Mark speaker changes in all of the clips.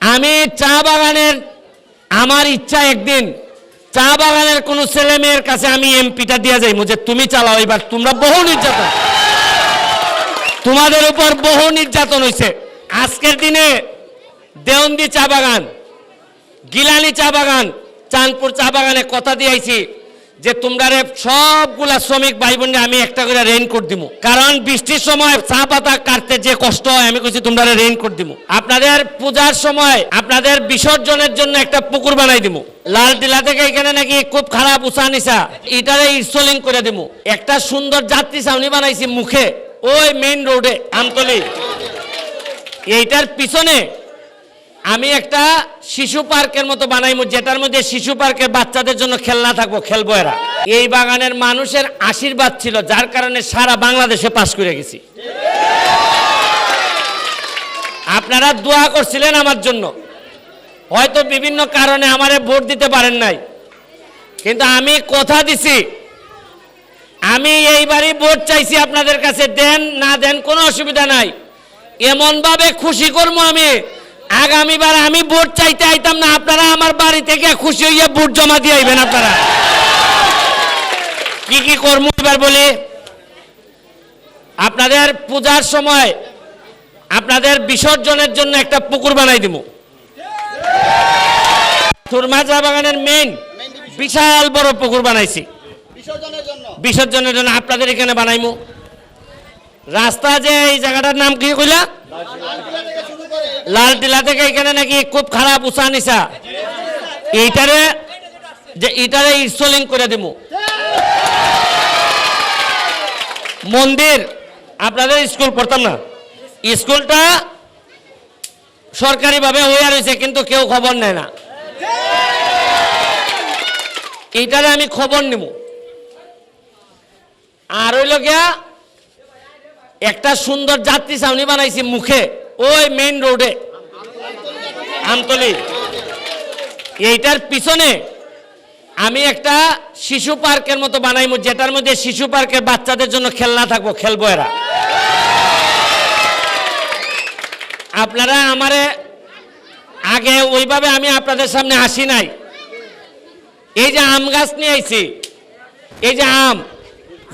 Speaker 1: আমি চা বাগানের, আমার ইচ্ছা একদিন, চা বাগানের কোনো ছেলে মেয়ের কাছে আমি এমপিটা দিয়ে যাই যে তুমি চালাও, এবার তোমরা বহু নির্যাতন। তোমাদের উপর বহু নির্যাতন হয়েছে আজকের দিনে দেওন্দি চা বাগান, গিলানি চা বাগান, চাঁদপুর চা বাগানে কথা দিয়েছি যে তোমরা সবগুলা শ্রমিক ভাই বোনকে আমি একটা করে রেইনকোট দিব কারণ বৃষ্টির সময় চা পাতা কাটতে যে কষ্ট হয়, আমি কইছি তোমরা রেইনকোট দিব আপনাদের পূজার সময় আপনাদের বিসর্জনের জন্য একটা পুকুর বানাই দিব লাল টিলা থেকে এখানে নাকি খুব খারাপ উঁচা নিচা এটারে ইনস্টলিং করে দিব একটা সুন্দর যাত্রী ছাউনি বানাইছি মুখে, ওই মেইন রোডে আমতলি। এইটার পিছনে আমি একটা শিশু পার্কের মতো বানাইমু, যেটার মধ্যে শিশু পার্কের বাচ্চাদের জন্য খেলনা থাকব, খেলব এরা। এই বাগানের মানুষের আশীর্বাদ ছিল, যার কারণে সারা বাংলাদেশে পাশ করে গেছি। আপনারা দোয়া করছিলেন আমার জন্য। হয়তো বিভিন্ন কারণে আমারে ভোট দিতে পারেন নাই। কিন্তু আমি কথা দিছি। আমি এইবারই ভোট চাইছি আপনাদের কাছে, দেন না দেন কোনো অসুবিধা নাই। এমনভাবে খুশি করব আমি। আগামীবার আমি ভোট চাইতে আইতাম না আপনারা আমার বাড়ি থেকে খুশি হইয়া ভোট জমা দিয়ে আইবেন আপনারা। কি কি করব এবার বলি? আপনাদের পূজার সময় আপনাদের বিসর্জনের জন্য একটা পুকুর বানাই দিব সুরমা চা বাগানের মেইন বিশাল বড় পুকুর বানাইছি।
Speaker 2: বিসর্জনের জন্য?
Speaker 1: আপনাদের এখানে বানাইমু। রাস্তা যে এই জায়গাটার নাম কি কইলা
Speaker 2: লালকিল্লা থেকে শুরু করে
Speaker 1: লাল টিলা থেকে এখানে নাকি খুব খারাপ উঁচা নিশা। এইটারে যে এটারে ইনস্টলিং করে দিব মন্দির আপনাদের স্কুল পড়তাম না। স্কুলটা সরকারিভাবে হইয়া রয়েছে, কিন্তু কেউ খবর নেয় না। এইটারে আমি খবর নিব আর হইল গিয়া, একটা সুন্দর যাত্রী ছাউনি বানাইছি মুখে, ওই মেইন রোডে আমতলি। এইটার পিছনে আমি একটা শিশু পার্কের মতো বানাইমু, যেটার মধ্যে শিশু পার্কের বাচ্চাদের জন্য খেলনা থাকব, খেলব এরা। আপনারা আমারে আগে ওইভাবে আমি আপনাদের সামনে আসি নাই। এই যে আম গাছ নিয়ে আইছি, এই যে আম,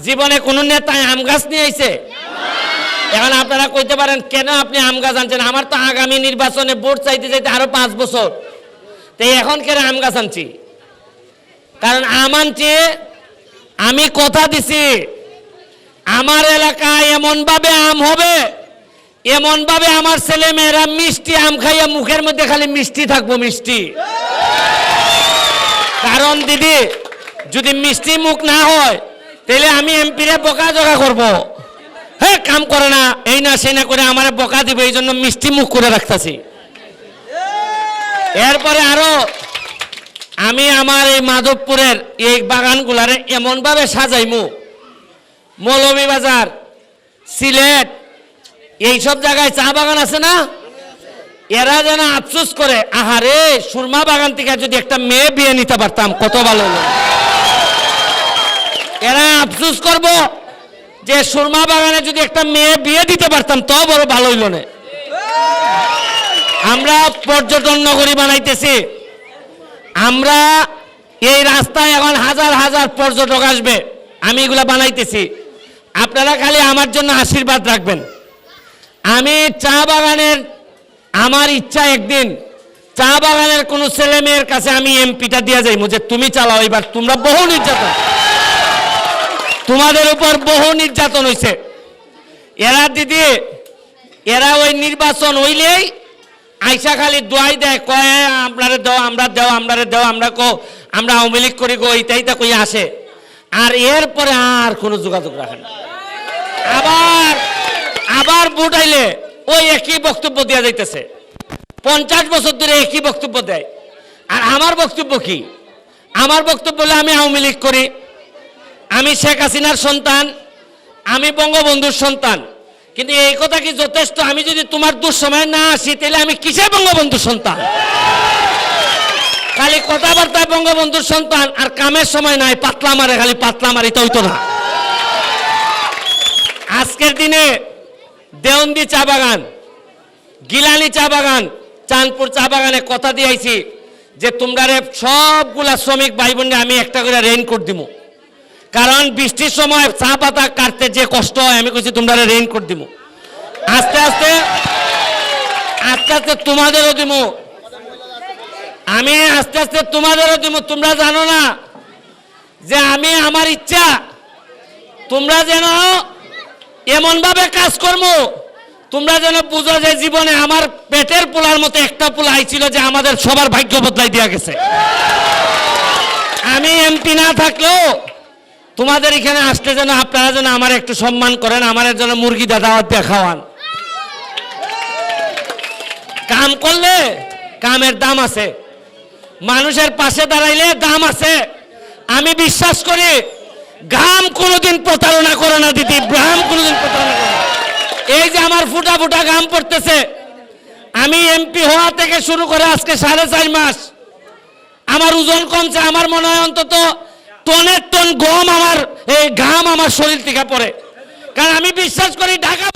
Speaker 1: জীবনে কোনো নেতায় আম গাছ নিয়ে আইছে এখন আপনারা কইতে পারেন, কেন আপনি আম গাছ আনছেন? আমার তো আগামী নির্বাচনে ভোট চাইতে চাইতে আরও পাঁচ বছর। তো এখন কেন আম গাছ আনছি? কারণ আম আনছি, আমি কথা দিছি, আমার এলাকায় এমন ভাবে আম হবে এমন ভাবে আমার ছেলে মেয়েরা মিষ্টি আম খাইয়া মুখের মধ্যে খালি মিষ্টি থাকব, মিষ্টি। কারণ দিদি, যদি মিষ্টি মুখ না হয়, তাহলে আমি এমপিরে বকা জোগা করব। হ্যাঁ কাম করে না। এই না সেই না করে আমার বকা দিবে এই জন্য মিষ্টি মুখ করে রাখতেছি। এরপরে আরও আমি আমার এই মাধবপুরের এই বাগানগুলারে এমনভাবে সাজাইমু। মৌলভীবাজার সিলেট এইসব জায়গায় চা বাগান আছে না? এরা যেন আফসোস করে আহারে সুরমা বাগান থেকে যদি একটা মেয়ে বিয়ে নিতে পারতাম কত ভালো এরা আফসোস করব। যে সুরমা বাগানে যদি একটা মেয়ে বিয়ে দিতে পারতাম তো বড় ভালো হইল না। আমরা পর্যটন নগরী বানাইতেছি। আমরা এই রাস্তায় এখন হাজার হাজার পর্যটক আসবে। আমি এগুলা বানাইতেছি। আপনারা খালি আমার জন্য আশীর্বাদ রাখবেন। আমি চা বাগানের, আমার ইচ্ছা একদিন চা বাগানের কোনো ছেলে মেয়ের কাছে আমি এমপিটা দিয়ে যাই যে, তুমি চালাও এবার, তোমরা বহু নির্যাতন। তোমাদের উপর বহু নির্যাতন হয়েছে এরা দিদি, এরা ওই নির্বাচন হইলেই আইসা খালি দোয়াই দেয়, কয় আপনারে দেও, আমরা দেও, আমরারে দেও, আমরা কো আমরা আওয়ামী লীগ করি গো এইটা এইটা কই আসে। আর এরপরে আর কোনো যোগাযোগ রাখে না। আবার আবার ভোট আইলে ওই একই বক্তব্য দেওয়া যাইতেছে। পঞ্চাশ বছর ধরে একই বক্তব্য দেয়। আর আমার বক্তব্য কি? আমার বক্তব্য হলে আমি আওয়ামী লীগ করি। আমি শেখ হাসিনার সন্তান, আমি বঙ্গবন্ধুর সন্তান। কিন্তু এই কথা কি যথেষ্ট? আমি যদি তোমার দুঃসময় না আসি, তাহলে আমি কিসে বঙ্গবন্ধুর সন্তান? খালি কথাবার্তায় বঙ্গবন্ধুর সন্তান, আর কামের সময় নাই, পাতলা মারে, খালি পাতলা মারি তো হইতো না। আজকের দিনে দেওন্দি চা বাগান, গিলানি চা বাগান, চাঁদপুর চা বাগানে কথা দিয়েছি যে তোমরা সবগুলা শ্রমিক ভাই বোনকে আমি একটা করে রেইনকোট দিব কারণ বৃষ্টির সময় চা পাতা কাটতে যে কষ্ট হয়, আমি কইছি তোমরা রেইনকোট দিব আস্তে আস্তে আস্তে আস্তে তোমাদেরও দিব আমি আস্তে আস্তে তোমাদেরও দিব তোমরা জানো না যে আমি আমার ইচ্ছা, তোমরা যেন এমন ভাবে কাজ করব তোমরা যেন বুঝো যে জীবনে আমার পেটের পোলার মতো একটা পোলা আইছিল যে আমাদের সবার ভাগ্য বদলাই দেওয়া গেছে। আমি এমপি না থাকলেও তোমাদের এখানে আসলে যেন আপনারা যেন আমার একটু সম্মান করেন, আমার যেন মুরগি দাদাওয়াত দিয়ে খাওয়ান কাম করলে কামের দাম আছে। মানুষের পাশে দাঁড়াইলে দাম আছে। আমি বিশ্বাস করি ঘাম কোনোদিন প্রতারণা করে না দিদি ঘাম কোনোদিন প্রতারণা করে এই যে আমার ফুটা ফুটা ঘাম পড়তেছে, আমি এমপি হওয়া থেকে শুরু করে আজকে সাড়ে চার মাস, আমার ওজন কমছে, আমার মনে হয় অন্তত টনের টন গম আমার, এই ঘাম আমার শরীর থেকে পড়ে। কারণ আমি বিশ্বাস করি ঢাকা